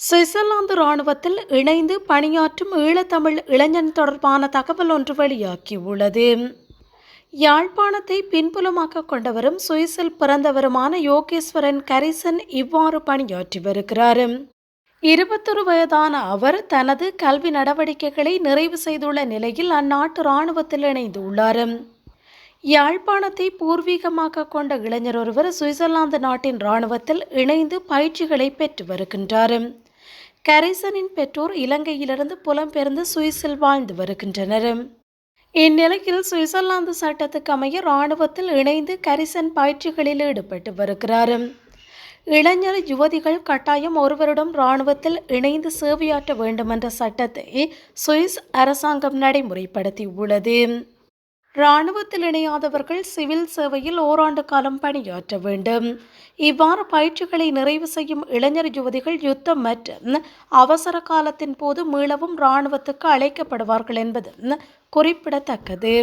Switzerland ராணுவத்தில் இணைந்து பணியாற்றும் ஈழத்தமிழ் இளைஞன் தொடர்பான தகவல் ஒன்று வெளியாகியுள்ளது. யாழ்ப்பாணத்தை பின்புலமாக கொண்டவரும் சுவிஸில் பிறந்தவருமான யோகேஸ்வரன் கரிசன் இவ்வாறு பணியாற்றி வருகிறார். இருபத்தொரு வயதான அவர் தனது கல்வி நடவடிக்கைகளை நிறைவு செய்துள்ள நிலையில் அந்நாட்டு இராணுவத்தில் இணைந்துள்ளார் யாழ்ப்பாணத்தை பூர்வீகமாக கொண்ட இளைஞர் ஒருவர் சுவிட்சர்லாந்து நாட்டின் இராணுவத்தில் இணைந்து பயிற்சிகளை பெற்று வருகின்றார். கரிசனின் பெற்றோர் இலங்கையிலிருந்து புலம்பெயர்ந்து சுவிஸில் வாழ்ந்து வருகின்றனர். இந்நிலையில் சுவிட்சர்லாந்து சட்டத்துக்கு அமைய இராணுவத்தில் இணைந்து கரிசன் பயிற்சிகளில் ஈடுபட்டு வருகிறார். இளைஞர் யுவதிகள் கட்டாயம் ஒருவரிடம் இராணுவத்தில் இணைந்து சேவையாற்ற வேண்டுமென்ற சட்டத்தை சுவிஸ் அரசாங்கம் நடைமுறைப்படுத்தியுள்ளது. இராணுவத்தில் இணையாதவர்கள் சிவில் சேவையில் ஓராண்டு காலம் பணியாற்ற வேண்டும். இவ்வாறு பயிற்சிகளை நிறைவு செய்யும் இளைஞர் யுவதிகள் யுத்தம் மற்றும் அவசர காலத்தின் போது மீளவும் இராணுவத்துக்கு அழைக்கப்படுவார்கள் என்பது குறிப்பிடத்தக்கது.